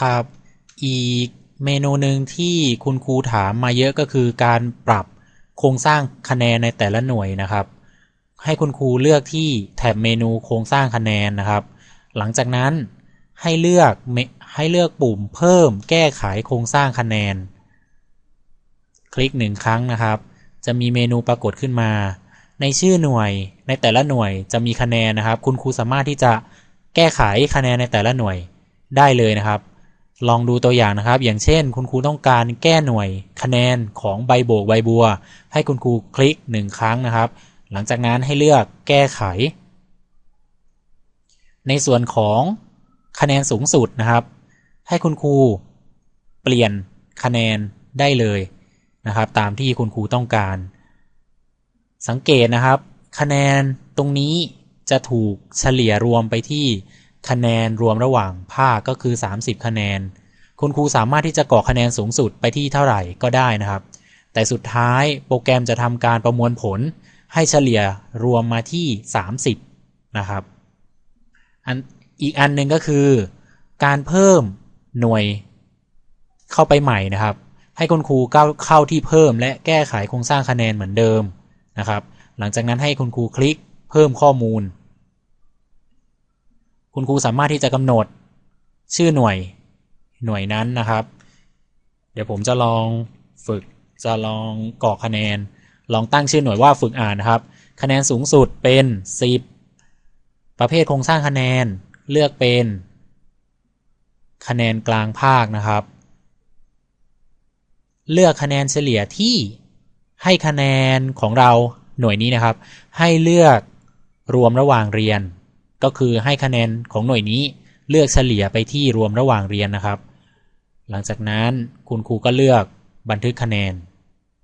ครับ อีกเมนูหนึ่งที่คุณครูถามมาเยอะก็คือการปรับโครงสร้างคะแนนในแต่ละหน่วยนะครับ ให้คุณครูเลือกที่แถบเมนูโครงสร้างคะแนนนะครับ หลังจากนั้นให้เลือกให้เลือกปุ่มเพิ่มแก้ไขโครงสร้างคะแนน คลิกหนึ่งครั้งนะครับ จะมีเมนูปรากฏขึ้นมา ในชื่อหน่วยในแต่ละหน่วยจะมีคะแนนนะครับ คุณครูสามารถที่จะแก้ไขคะแนนในแต่ละหน่วยได้เลยนะครับ ลองดูตัวอย่างนะครับ อย่างเช่น คุณครูต้องการแก้หน่วยคะแนนของใบโบกใบบัว ให้คุณครูคลิกหนึ่งครั้งนะครับ หลังจากนั้นให้เลือกแก้ไข ในส่วนของคะแนนสูงสุดนะครับ ให้คุณครูเปลี่ยนคะแนนได้เลยนะครับ ตามที่คุณครูต้องการ สังเกตนะครับ คะแนนตรงนี้จะถูกเฉลี่ยรวมไปที่ คะแนนรวมระหว่างภาคก็คือ 30 คะแนน คุณครูสามารถที่จะกรอกคะแนนสูงสุดไปที่เท่าไหร่ก็ได้นะครับ แต่สุดท้ายโปรแกรมจะทำการประมวลผลให้เฉลี่ยรวมมาที่ 30 นะครับอันอีกอันหนึ่งก็คือ การเพิ่มหน่วยเข้าไปใหม่นะครับ ให้คุณครูเข้าเข้าที่เพิ่มและแก้ไขโครงสร้างคะแนนเหมือนเดิมนะครับ หลังจากนั้นให้คุณครูคลิกเพิ่มข้อมูล คุณครูสามารถที่จะกำหนดชื่อหน่วยหน่วยนั้นนะครับ เดี๋ยวผมจะลองฝึกจะลองกรอกคะแนน ลองตั้งชื่อหน่วยว่าฝึกอ่านนะครับ คะแนนสูงสุดเป็น 10 ประเภทโครงสร้างคะแนนเลือกเป็น คะแนนกลางภาคนะครับ เลือกคะแนนเฉลี่ยที่ให้คะแนนของเราหน่วยนี้นะครับ ให้เลือกรวมระหว่างเรียน ก็คือให้คะแนนของหน่วยนี้เลือกเฉลี่ยไปที่รวมระหว่างเรียนนะครับ หลังจากนั้นคุณครูก็เลือกบันทึกคะแนน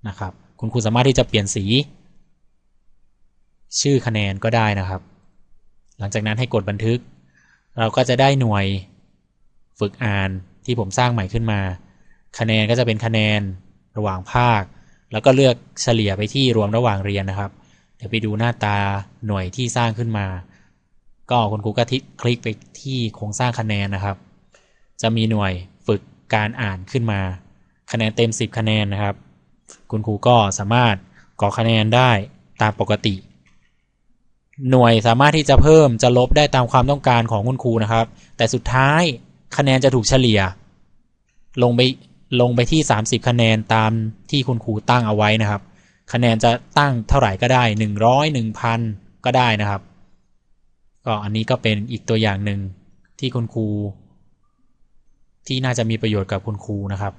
นะครับ คุณครูสามารถที่จะเปลี่ยนสี ชื่อคะแนนก็ได้นะครับ หลังจากนั้นให้กดบันทึก เราก็จะได้หน่วยฝึกอ่านที่ผมสร้างใหม่ขึ้นมา คะแนนก็จะเป็นคะแนนระหว่างภาค แล้วก็เลือกเฉลี่ยไปที่รวมระหว่างเรียนนะครับ เดี๋ยวไปดูหน้าตาหน่วยที่สร้างขึ้นมา ก็คุณครูก็ทิคลิกไปที่โครงสร้างคะแนนนะครับ จะมีหน่วยฝึกการอ่านขึ้นมา คะแนนเต็ม 10 คะแนนนะครับ คุณครูก็สามารถกรอคะแนนได้ตามปกติ หน่วยสามารถที่จะเพิ่มจะลบได้ตามความต้องการของคุณครูนะครับ แต่สุดท้ายคะแนนจะถูกเฉลี่ย ลงไปลงไปที่ 30 คะแนนตามที่คุณครูตั้งเอาไว้นะครับ คะแนนจะตั้งเท่าไหร่ก็ได้ 100 1,000 ก็ได้นะครับ ก็อันนี้ก็เป็นอีกตัวอย่างหนึ่งที่คุณครู ที่น่าจะมีประโยชน์กับคุณครูนะครับ